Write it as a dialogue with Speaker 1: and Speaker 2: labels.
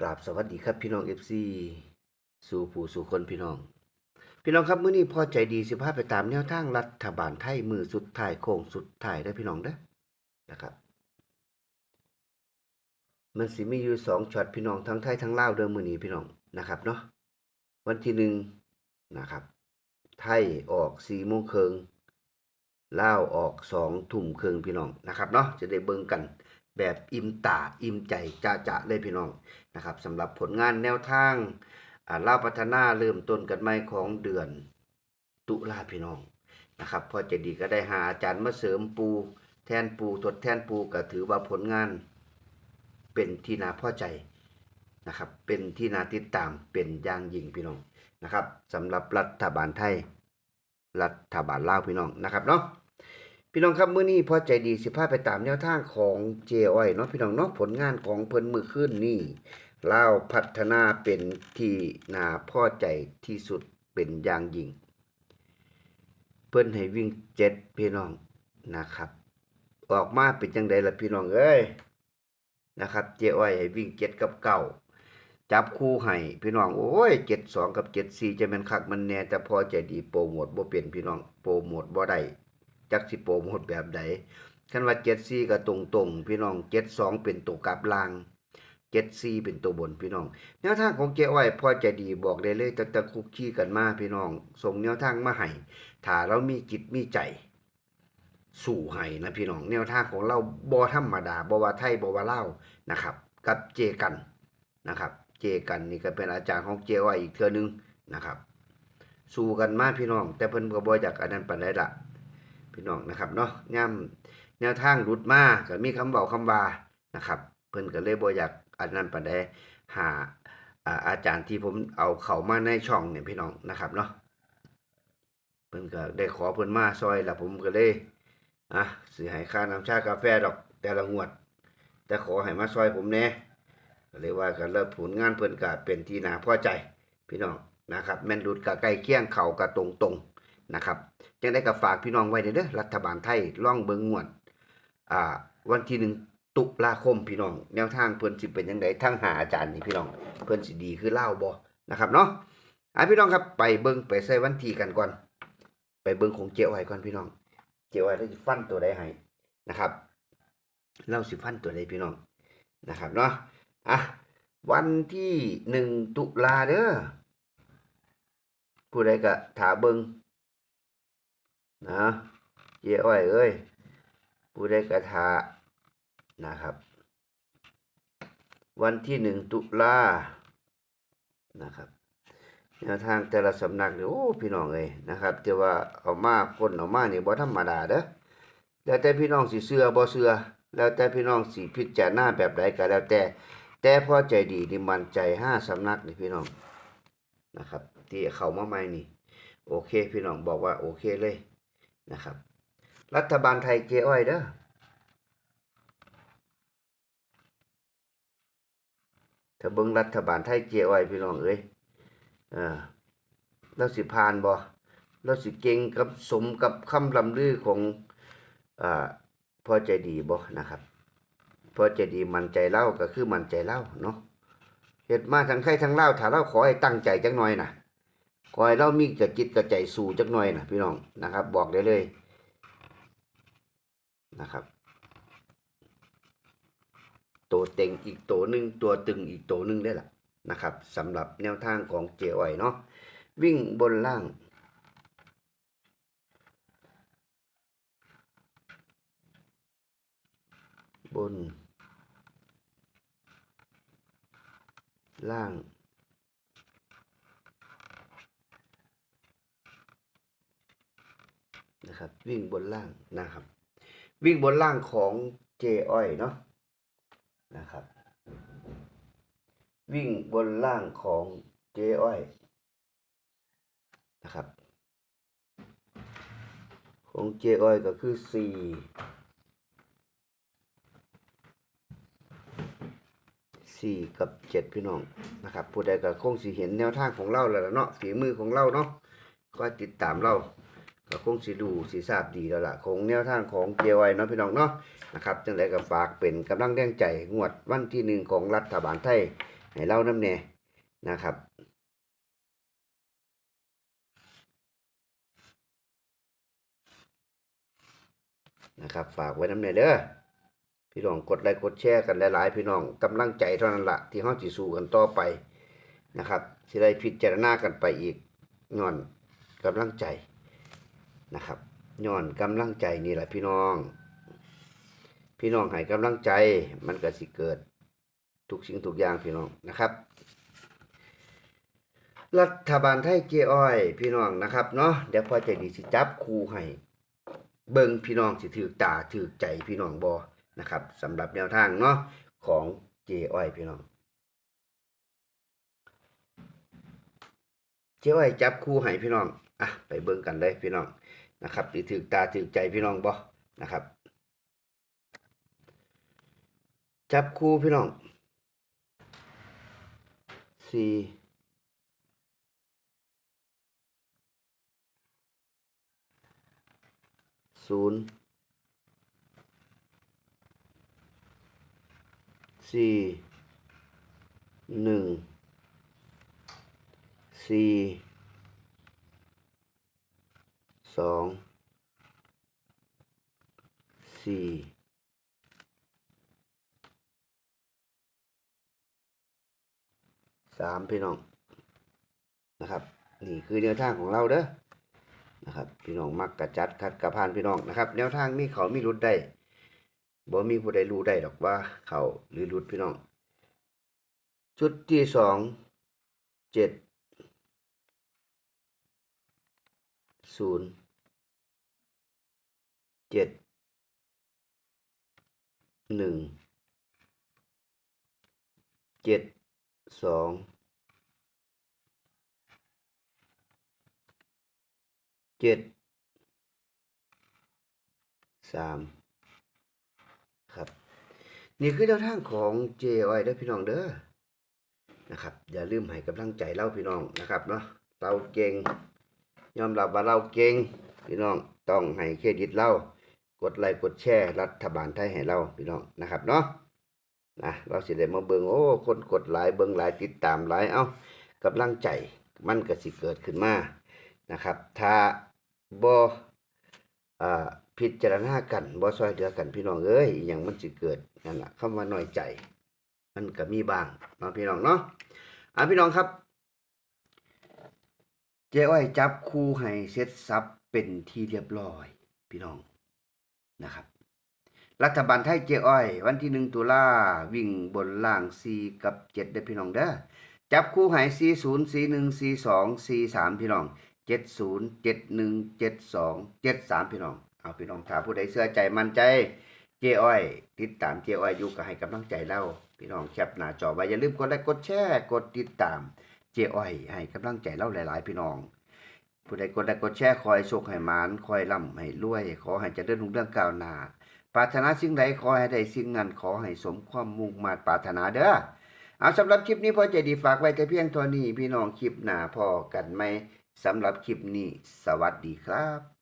Speaker 1: กราบสวัสดีครับพี่น้องเอฟซีสู่ผู้สู่คนพี่น้อง พี่น้องครับมื้อนี้พอใจดีสิพาไปตามแนวทางรัฐบาลไทยมือสุดท้ายโค้งสุดท้ายได้พี่น้องเด้อนะครับ มันสิมีอยู่สองช็อตพี่น้องทั้งไทยทั้งลาวเดิมมื้อนี้พี่น้องนะครับเนาะวันที่หนึ่งนะครับ ไทยออกสี่โมงครึ่งลาวออกสองทุ่มครึ่งพี่น้องนะครับเนาะจะได้เบิ่งกัน แบบอิ่มตาอิ่มใจจะจะเลยพี่น้องนะครับสำหรับผลงานแนวทางเล่าพัฒนาเริ่มต้นกันใหม่ของเดือนตุลาพี่น้องนะครับพอจะดีก็ได้หาอาจารย์มาเสริมปูแทนปูทดแทนปูก็ถือว่าผลงาน เป็นที่น่าพอใจนะครับเป็นที่น่าติดตามเป็นอย่างยิ่งพี่น้องนะครับสำหรับรัฐบาลไทย รัฐบาลลาวพี่น้องนะครับเนาะ พี่น้องครับมื้อนี้พอใจดีสิพาไปตามแนวทางของเจอ้อยเนาะพี่น้องเนาะผลงานของเพิ่นมือขึ้นนี่เล่าพัฒนาเป็นที่น่าพอใจที่สุดเป็นอย่างยิ่ง เพิ่นให้วิ่งเจ็ดพี่น้องนะครับ ออกมาเป็นจังไดล่ะพี่น้องเอ้ยนะครับ เจอ้อยให้วิ่งเจ็ดกับเก่าจับคู่ให้พี่น้องโอ้ยเจ็ดสองกับเจ็ดสี่จะแม่นคักมันแน่แต่พอใจดีโปรโมทบ่เปลี่ยนพี่น้องโปรโมทบ่ได้ จักสิโปรโมทแบบใดคันว่า74ก็ตรงๆพี่น้อง72เป็นตัวกลับลาง74เป็นตัวบนพี่น้อง แนวทางของเจ้อ้อยพอใจะดีบอกได้เลยตั้งแต่คุกคีกันมาพี่น้องส่งแนวทางมาให้ถ้าเรามีจิตมีใจ สู่ให้นะพี่น้องแนวทางของเราบ่ธรรมดาบ่ว่าไทยบ่ว่าเล่านะครับ กับเจกันนะครับ เจกันนี่ก็เป็นอาจารย์ของเจอ้อยอีกเทื่อนึงนะครับ สู้กันมาพี่น้อง แต่เพิ่นก็บ่อยากอันนั้นปานใดล่ะ พี่น้องนะครับเนาะย่ำแนวทางหลุดมาก็มีคำเบาคำว่านะครับ เพิ่นก็เลยบ่อยากอันนั้นปานใดหาอาอาจารย์ที่ผมเอาเข้ามาในช่องเนี่ยพี่น้องนะครับเนาะเพิ่นก็ได้ขอเพิ่นมาซอยแล้วผมก็เลยอะสิให้ค่าน้ำชากาแฟดอกแต่ละงวด แต่ขอให้มาซอยผมแน่ก็เลยว่ากันแล้วผลงานเพิ่นก็เป็นที่น่าพอใจ พี่น้องนะครับ แม่นหลุดก็ใกล้เคียงเข้าก็ตรงๆ นะครับจังได้ก็ฝากพี่น้องไว้เด้อรัฐบาลไทยล่องเบิงงวดอ่าวันที่หนึ่งตุลาคมพี่น้อง แนวทางเพิ่อนสิเป็นยังไงทั้งหาอาจารย์นี่พี่น้อง เพิ่อนสิดีคือเล่าบ่นะครับเนาะอะพี่น้องครับไปเบิงไปใส่วันที่กันก่อน ไปเบิงของเจียวไว้ก่อนพี่น้อง เจียวไว้แล้วสิฟันตัวใดให้นะครับเราสิฟันตัวใดพี่น้องนะครับเนาะอะวันที่หนึ่งตุลาเด้อผู้ใดก็ถาเบิง นะเจ้อ้อยเอ้ยผู้ได้กระทานะครับ วันที่หนึ่งตุลานะครับแนวทางแต่ละสำนักเนี่ยโอ้พี่น้องเอ้ยนะครับแต่ว่าเอามาคนเอามาเนี่ยบ่ธรรมดาเด้อแล้วแต่พี่น้องสิเชื่อบ่เชื่อแล้วแต่พี่น้องสิพิจารณาแบบใดก็แล้วแต่ แต่พอใจดีนี่มันใจห้าสำนักนี่พี่น้องนะครับ ที่เข้ามาใหม่นี่ โอเค พี่น้องบอกว่าโอเคเลย นะครับ รัฐบาลไทยเจอ้อยเด้อถ้าเบิ่งรัฐบาลไทยเจอ้อยพี่น้องเอ้ยอ่าเราสิผ่านบ่เราสิเก่งกับสมกับคำลำลือของอ่าพอใจดีบ่นะครับพอใจดีมั่นใจเล่าก็คือมั่นใจเล่าเนาะเฮ็ดมาทั้งไทยทั้งเล่าถ้าเราขอให้ตั้งใจจักหน่อยน่ะ ขอให้เรามีกระจิตกระใจสู่จักหน่อยนะพี่น้องนะครับ บอกได้เลยนะครับ ตัวเต็งอีกตัวหนึ่งตัวตึงอีกตัวหนึ่งได้ละนะครับสำหรับแนวทางของเจอ้อยเนาะวิ่งบนล่าง บน ล่าง นะครับ วิ่งบนล่างนะครับ วิ่งบนล่างของเจอ้อยเนาะนะครับ วิ่งบนล่างของเจอ้อยนะครับ ของเจอ้อยก็คือสี่สี่กับเจ็ดพี่น้องนะครับผู้ใดก็คงสิเห็นแนวทางของเราแล้วเนาะฝีมือของเราเนาะก็ติดตามเรา ก็คงสิดูสิทราบดีแล้วล่ะคงแนวทางของเกียวไว้เนาะพี่น้องเนาะนะครับจังไดก็ฝากเป็นกำลังแรงใจงวดวันที่หนึ่งของรัฐบาลไทยให้เล่าน้ำแน่นะครับนะครับฝากไว้น้ำแน่เด้อพี่น้องกดไลค์กดแชร์กันหลายๆ พี่น้องกำลังใจเท่านั้นละที่เฮาสิสู้กันต่อไปนะครับสิได้พิจารณากันไปอีกย้อนกำลังใจ นะครับย้อนกำลังใจนี่แหละพี่น้อง พี่น้องให้กำลังใจมันก็สิเกิดทุกสิ่งทุกอย่างพี่น้องนะครับ รัฐบาลไทยเกียอ้อย พี่น้องนะครับเนาะเดี๋ยวพอใจดีสิจับคูให้เบิ่งพี่น้องสิถือตาถือใจพี่น้องบอนะครับสำหรับแนวทางเนาะของเจอ้อยพี่น้องเจอ้อยจับคู่ให้พี่น้องอะไปเบิ่งกันเลยพี่น้อง นะครับสิถือตาถือใจพี่น้องบอนะครับ จับคู่พี่น้องสี่ศูนย์สี่หนึ่งสี่ องสี่สามพี่น้องนะครับนี่คือแนวทางของเราเด้อนะครับ พี่น้องมักกระจัดคัดกระพานพี่น้องนะครับ แนวทางมีเขามีรุดได้บ่มีผู้ใดรู้ได้ดอกว่าเขาหรือรุดพี่น้อง ชุดที่สองเจ็ดศูนย์ เจ็ดหนึ่งเจ็ดสองเจ็ดสามครับ นี่คือแนวทางของเจออเด้อพี่น้องเด้อนะครับ อย่าลืมให้กำลังใจเราพี่น้องนะครับเนาะเราเก่ง ยอมรับว่าเราเก่งพี่น้องต้องให้เครดิตเรา กดไลค์กดแชร์รัฐบาลไทยให้เราพี่น้องนะครับเนาะนะเราสิได้มาเบิงโอ้คนกดหลายเบิงหลายติดตามหลายเอากำลังใจมันก็สิเกิดขึ้นมานะครับ ถ้าบอ่าพิจารณากันบ่ซอยเหลือกันพี่น้องเอ้ยอหยังมันสิเกิดนั่นล่ะคำว่าน้อยใจ มันก็มีบ้างเนาะพี่น้องเนาะอ่าพี่น้องครับ เจ้อ้อยจับคู่ให้เสร็จสับเป็นที่เรียบร้อย พี่น้อง นะครับ รัฐบาลไทยเจ้อ้อย วันที่หนึ่งตุลาวิ่งบนล่างสี่กับเจ็ดได้พี่น้องเด้อจับคู่หายสี่ศูนย์สี่หนึ่งสี่สองสี่สามพี่น้องเจ็ดศูนย์เจ็ดหนึ่งเจ็ดสองเจ็ดสามพี่น้องเอาพี่น้องถ้าผู้ใดเสื้อใจมั่นใจเจ้อ้อย ติดตามเจ้อ้อยอยู่ก็ให้กำลังใจเล่าพี่น้องแคปหน้าจอไว้อย่าลืมกดไลค์กดแชร์กดติดตามเจ้อ้อย ให้กำลังใจเล่าหลาย ๆ พี่น้อง ผู้ใดกดไลค์กดแชร์คอยโชคให้หมานคอยร่ำให้รวย ขอให้เจริญรุ่งเรื่องก้าวหน้าปรารถนาสิ่งใดขอให้ได้สิ่งนั้นขอให้สมความมุ่งมา่ปรารถนาเด้อเอาสำหรับคลิปนี้พ่อใจดีฝากไว้แต่เพียงเท่านี้พี่น้องคลิปหน้าพอกันไหมสำหรับคลิปนี้ สวัสดีครับ